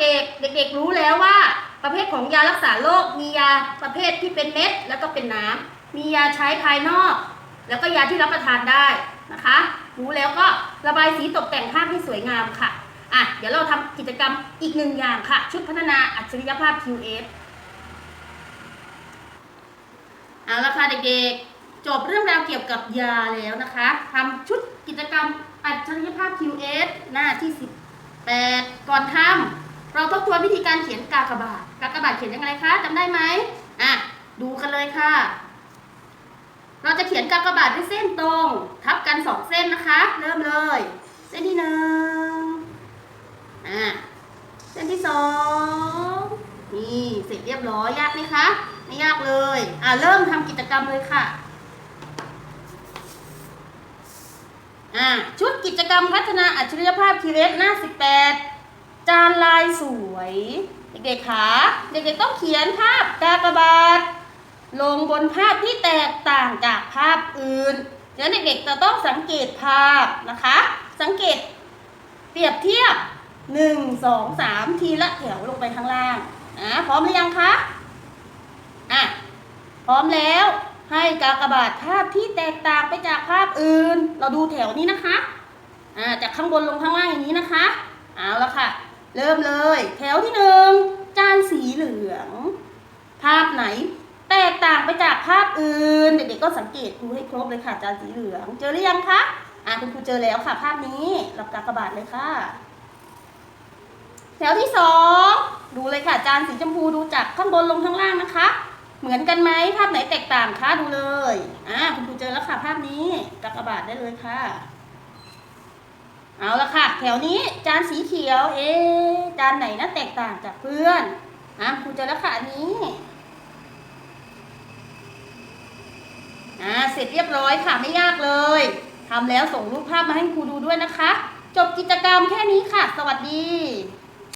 เด็กๆ เด็กๆรู้แล้วว่า ประเภทของยารักษาโรคมียาประเภทที่เป็นเม็ด แล้วก็เป็นน้ำมียาใช้ภายนอก แล้วก็ยาที่รับประทานได้นะคะ รู้แล้วก็ระบายสีตกแต่งภาพให้สวยงามค่ะอะเดี๋ยวเราทำกิจกรรมอีกหนึ่งอย่างค่ะ ชุดพัฒนาอัจฉริยภาพ QS เอาละค่ะเด็กๆจบเรื่องราวเกี่ยวกับยาแล้วนะคะทำชุดกิจกรรมอัจฉริยภาพ QS หน้าที่ 18 ก่อนทำ เราทบทวนวิธีการเขียนกากบาทกากบาทเขียนยังไงคะจำได้ไหมอะดูกันเลยค่ะ เราจะเขียนกากบาทด้วยเส้นตรง ทับกันสองเส้นนะคะ เริ่มเลย เส้นที่หนึ่งอะเส้นที่สองนี่เสร็จเรียบร้อยยากไหมคะไม่ยากเลยอะเริ่มทำกิจกรรมเลยค่ะอะชุดกิจกรรมพัฒนาอัจฉริยภาพทีเรสหน้า 18 สวย เด็กๆคะเด็กๆต้องเขียนภาพกากบาท ลงบนภาพที่แตกต่างจากภาพอื่นเดี๋ยวเด็กๆจะต้องสังเกตภาพนะคะ สังเกตเปรียบเทียบ1 2 3ทีละแถวลงไปข้างล่างอะพร้อมหรือยังคะอะพร้อมแล้วให้กากบาทภาพที่แตกต่างไปจากภาพอื่น เราดูแถวนี้นะคะอ่าจากข้างบนลงข้างล่างอย่างนี้นะคะ เริ่มเลย แถวที่หนึ่งจานสีเหลือง ภาพไหน แตกต่างไปจากภาพอื่น เด็กๆก็สังเกตดูให้ครบเลยค่ะ จานสีเหลือง เจอหรือยังคะอ่าคุณครูเจอแล้วค่ะ ภาพนี้รับกากบาทเลยค่ะ แถวที่สองดูเลยค่ะ จานสีชมพูดูจากข้างบนลงข้างล่างนะคะ เหมือนกันไหมภาพไหนแตกต่างคะดูเลยอ่าคุณครูเจอแล้วค่ะ ภาพนี้กากบาทได้เลยค่ะ เอาละค่ะ แถวนี้จานสีเขียว เอ๊จานไหนนะแตกต่างจากเพื่อนอะครูเจอแล้วค่ะอันนี้อ่าเสร็จเรียบร้อยค่ะไม่ยากเลยทำแล้วส่งรูปภาพมาให้ครูดูด้วยนะคะ จบกิจกรรมแค่นี้ค่ะ สวัสดี